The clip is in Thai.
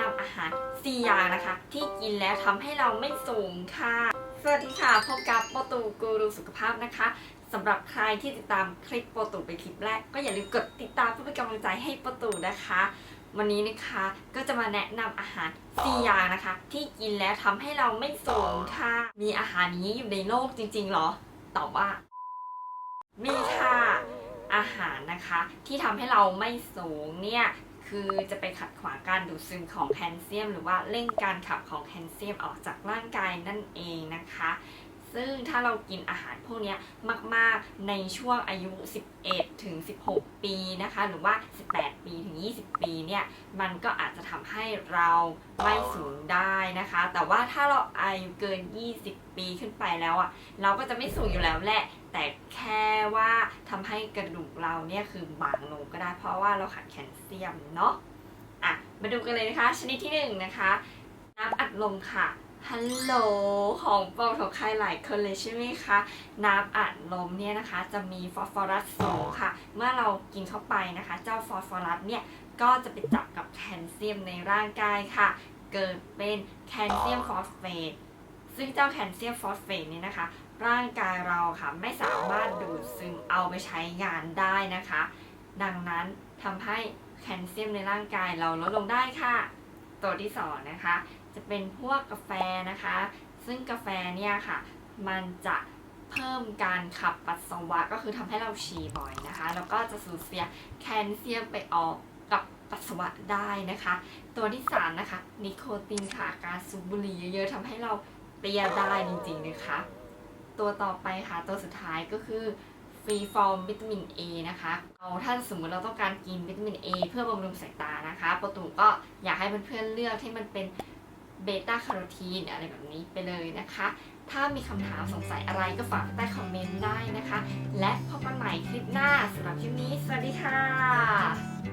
นำอาหาร 4 อย่างนะคะ ที่กินแล้วทำให้เราไม่สูงค่ะ สวัสดีค่ะ พบกับโปตูกูรูสุขภาพนะคะสำหรับใครที่ติดตามคลิปโปตูเป็นคลิปแรก ก็อย่าลืมกดติดตามเพื่อเป็นกำลังใจให้โปตูนะคะ วันนี้นะคะก็จะมาแนะนำอาหาร 4 อย่างนะคะ ที่กินแล้วทำให้เราไม่สูงค่ะ มีอาหารนี้อยู่ในโลกจริงๆหรอ ตอบว่า มีค่ะอาหารนะคะที่ทำให้เราไม่สูงเนี่ย คือจะไปขัดขวางการดูดซึมของแคลเซียม หรือว่าเร่งการขับของแคลเซียมออกจากร่างกายนั่นเองนะคะ ซึ่งถ้าเรากินอาหารพวกนี้มาก ๆ ในช่วงอายุ 11 ถึง 16 ปีนะคะ หรือว่า 18 ปีถึง 20 ปีเนี่ย มันก็อาจจะทำให้เราไม่สูงได้นะคะ แต่ว่าถ้าเราอายุเกิน 20 ปีขึ้นไปแล้วอะ่ะ เราก็จะไม่สูงอยู่แล้วแหละ แต่แค่ว่าทำให้กระดูกเราเนี่ยคือบางลงก็ได้ เพราะว่าเราขาดแคลเซียมเนาะ อะ มาดูกันเลยนะคะ ชนิดที่หนึ่งนะคะ น้ำอัดลมค่ะ ฮัลโหลของโปรดของใครหลายคนเลยใช่ไหมคะ น้ำอัดลมเนี่ยนะคะจะมีฟอสฟอรัสสูงค่ะ เมื่อเรากินเข้าไปนะคะ เจ้าฟอสฟอรัสเนี่ยก็จะไปจับกับแคลเซียมในร่างกายค่ะ เกิดเป็นแคลเซียมฟอสเฟตซึ่งเจ้าแคลเซียมฟอสเฟตเนี่ยนะคะ ร่างกายเราค่ะไม่สามารถดูดซึมเอาไปใช้งานได้นะคะ ดังนั้นทำให้แคลเซียมในร่างกายเราลดลงได้ค่ะ ตัวที่สองนะคะ จะเป็นพวกกาแฟนะคะ ซึ่งกาแฟเนี่ยค่ะ มันจะเพิ่มการขับปัสสาวะก็คือทำให้เราฉี่บ่อยนะคะ แล้วก็จะสูญเสียแคลเซียมไปออกกับปัสสาวะได้นะคะ ตัวที่สามนะคะนิโคตินค่ะการสูบบุหรี่เยอะๆทำให้เราเตียได้จริงๆนะคะ ตัวต่อไปค่ะตัวสุดท้ายก็คือ ฟรีฟอร์มวิตามิน A นะคะเอาถ้าสมมติเราต้องการกินวิตามิน A เพื่อบำรุงสายตานะคะประตูก็อยากให้เพื่อนๆเลือกที่มันเป็นเบต้าแคโรทีนอะไรแบบนี้ไปเลยนะคะ ถ้ามีคำถามสงสัยอะไรก็ฝากใต้คอมเมนต์ได้นะคะ และพบกันใหม่คลิปหน้าสำหรับคลิปนี้ สวัสดีค่ะ